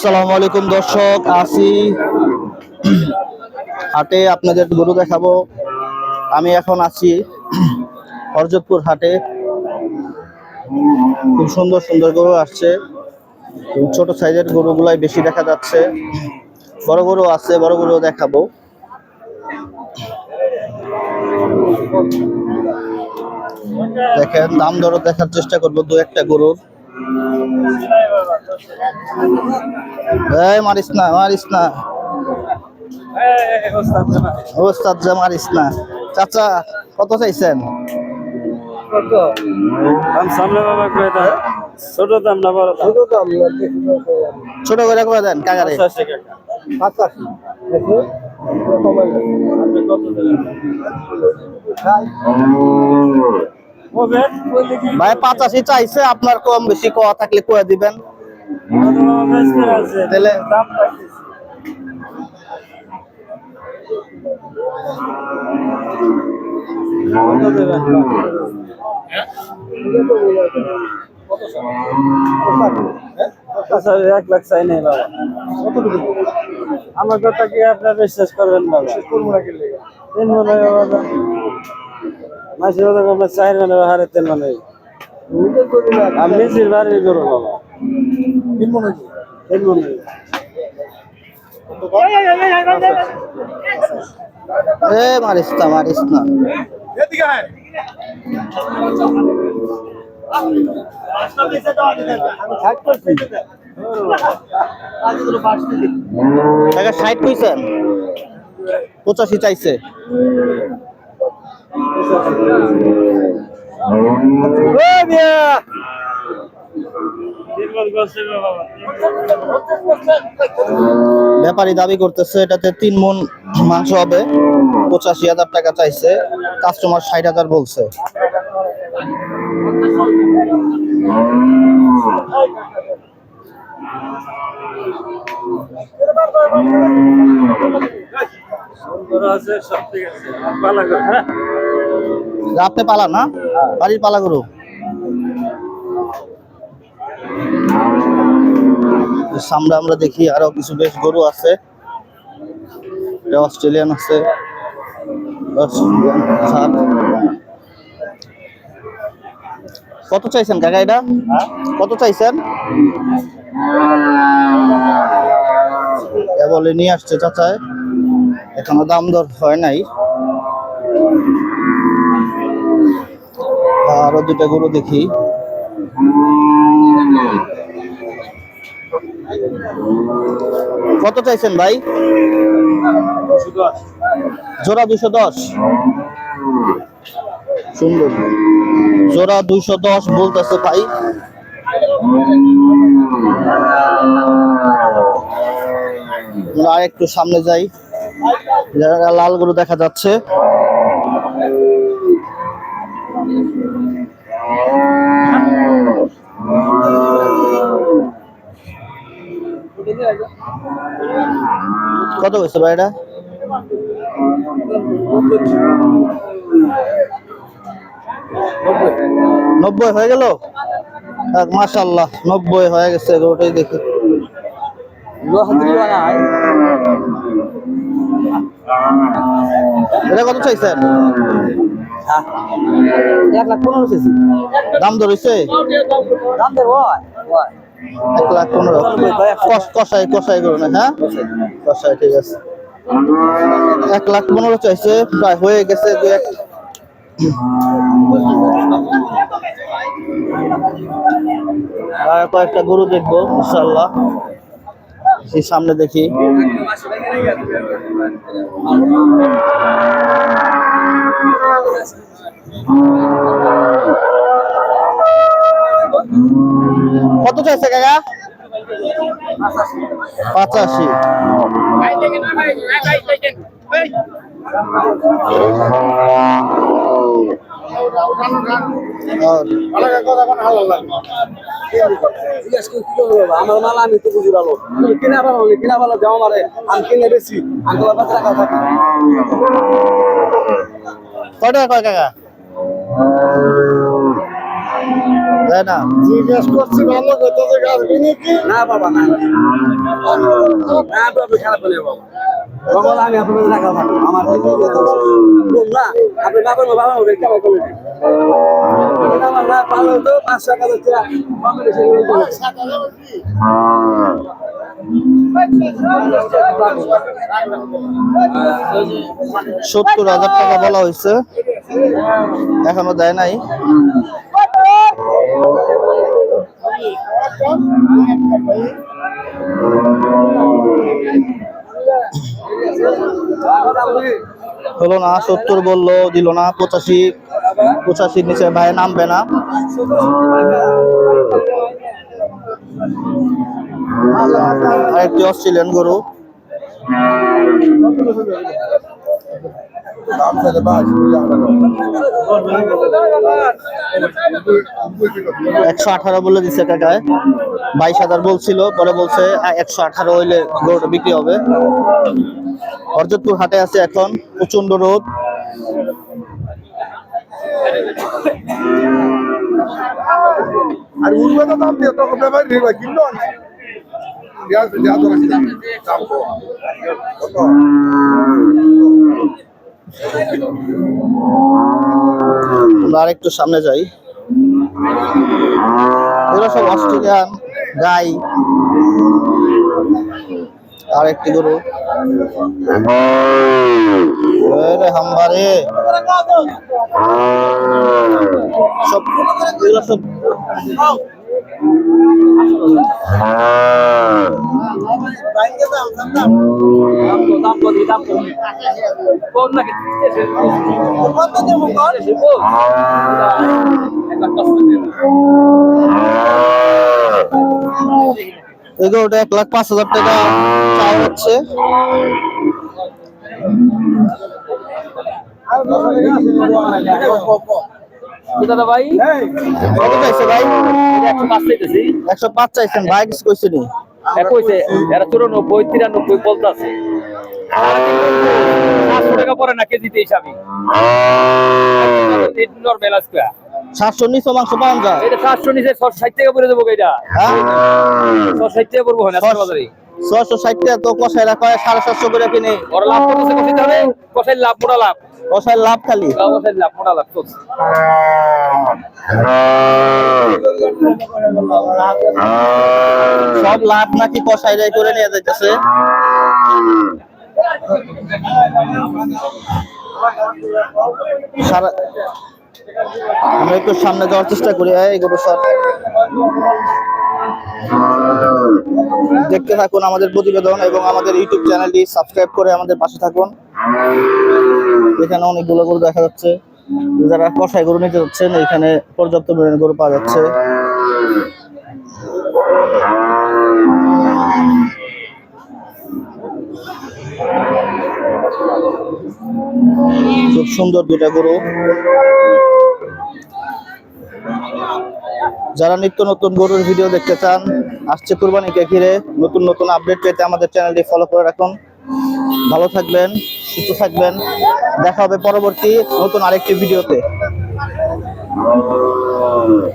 আসসালামু আলাইকুম দর্শক, আসি। হাটে আপনাদের গরু দেখাবো। আমি এখন আছি হরজতপুর হাটে। খুব সুন্দর সুন্দর গরু আসছে। ছোট সাইজের গরুগুলাই বেশি দেখা যাচ্ছে। বড় গরু আছে, বড় গরু দেখাবো। দেখেন, দাম দর দেখার চেষ্টা করব দু একটা গরুর। এই মারিস না মারিস না। ওস্তাদ যা মারিস না। চাচা কত চাইছেন? ছোট দাম না বড় দাম? ছোট করে করে দেন কাকারে। কত দেবেন হবে। বললে কি ভাই পাঁচাশি চাইছে আপনার কম বেশি কোয়া থাকলে কোয়া দিবেন? কত বাবা বেচতে আছে তাহলে- দাম পাইতেছি কত দেবেন আচ্ছা, এক লাখ চাই নাই বাবা। আমার কথা কি আপনার বিশ্বাস করবেন বাবা? তিন মনে হয় বাবা। মাসের কথা মনে হারে তিন মনে। আমি নিজের বাড়ি করো বাবা তিন মনে হয়। তিন মনে হয়। এ মারিস না মারিস না টাকা ষাট কইছেন পঁচাশি চাইছে ব্যাপারী দাবি করতেছে, এটাতে তিন মন মাংস হবে। পঁচাশি হাজার টাকা চাইছে। কাস্টমার ষাট হাজার বলছে। আপনি পালা না? বাড়ির পালা গরু? সামনে আমরা দেখি আরও কিছু বেশ গরু আছে। অস্ট্রেলিয়ান আছে। কত চাইছেন কাকা এটা? কত চাইছেন? এ বলে নিয়ে আসছে চাচায়। এখনও দাম দর হয় নাই। আরও দুটা গরু দেখি। কত চাইছেন ভাই? জোড়া দুশো দশ। সুন্দর। জোড়া দুইশো দশ বলতেছে ভাই। আর একটু সামনে যাই। লাল গরু দেখা যাচ্ছে। কত হয়েছে ভাই এটা? নব্বই হয়ে গেল? মাশাল্লাহ নব্বই হয়ে গেছে ওটাই দেখি। এটা কত চাইছেন? এক লাখ পনেরো চাইছি। দাম ধরেছে দাম দেবো এক লাখ পনেরো। কষ- কষাই কষাই করুন হ্যাঁ? কষাই ঠিক আছে। এক লাখ পনেরো চাইছে প্রায় হয়ে গেছে দু এক কয়েকটা গরু দেখব ইনশাল্লাহ সামনে দেখি। কত চাইছে কাকা? পঁচাশি। মাল আমি কিনা ভালো কিনা ভালো, দেওয়া মারে। আমি কিনে বেশি আমি কাছে রাখা থাকি কয় কাকা? তাই না। জিজ্ঞেস করছি ভালো যে গাছ নাকি না বাবা না। না বাবা খারাপ বলে বাবা। তখন আমি আপনাদের টাকা থাকব আমার না। আপনি না করব বাবা ওদের কেমন করবেন আমার না ভালো তো পাঁচ টাকা। দিচ্ছে সত্তর হাজার টাকা বলা হয়েছে। এখনও দেয় নাই। হলো না, সত্তর বলল, দিল না, পঁচাশি, পঁচাশির নিচে ভাই নামবে না। আরেকটি অস্ট্রেলিয়ান গরু। একশো আঠারো বলে দিছে কাকায়। বাইশ হাজার বলছিল, পরে বলছে একশো আঠারো হইলে গরুটা বিক্রি হবে। হরজতপুর হাটে আছে এখন প্রচণ্ড রোদ। আর উর্বরতা দাম দিয়ে তখন ব্যাপারী নির্বাহ কিনলো আরেকটু সামনে যাই। এগুলো সব অস্ট্রেলিয়ান, গাই আর একটি গরু। হাম্বারে সব এগুলো সব কত এই গরুটা এক লাখ পাঁচ হাজার টাকা চাওয়া হচ্ছে। দাদা ভাই? কত চাইছে ভাই? একশো পাঁচ চাইতেছি। একশো পাঁচ চাইছেন ভাই কিছু কইছে কইছে। এরা চুরানব্বই তিরানব্বই বলতে আছে। সাতশো টাকা পরে না কেজিতে হিসাবে নর্মাল আজকে। সাতশো নিচে মাংস পাওয়া যায়। এটা চারশো নিচে ছশো ষাট টাকা পরে দেবো এটা। হ্যাঁ? ছশো ষাট টাকা পড়ব না বাজারে। ছশো ষাট টাকা তো কষাই রাখা সাড়ে সাতশো করে কিনে। ওরা লাভ করতেছে কষাই লাভ মোটা লাভ। কষাই লাভ খালি। কষাই লাভ মোটা লাভ চলছে। সব লাভ নাকি করে নিয়ে যাইতেছে। সারা আমরা একটু সামনে যাওয়ার চেষ্টা করি, এই গরু সব দেখতে থাকুন আমাদের প্রতিবেদন এবং আমাদের ইউটিউব চ্যানেলটি সাবস্ক্রাইব করে আমাদের পাশে থাকুন। এখানে অনেকগুলো গরু দেখা যাচ্ছে। যারা কষাই গরু নিতে যাচ্ছেন, এখানে পর্যাপ্ত পরিমাণে গরু পাওয়া যাচ্ছে। খুব সুন্দর দুটা গরু। যারা নিত্য নতুন গরুর ভিডিও দেখতে চান, আসছে কুরবানিকে ঘিরে নতুন নতুন আপডেট পেতে আমাদের চ্যানেলটি ফলো করে রাখুন। ভালো থাকবেন, সুস্থ থাকবেন। দেখা হবে পরবর্তী নতুন আরেকটি ভিডিওতে।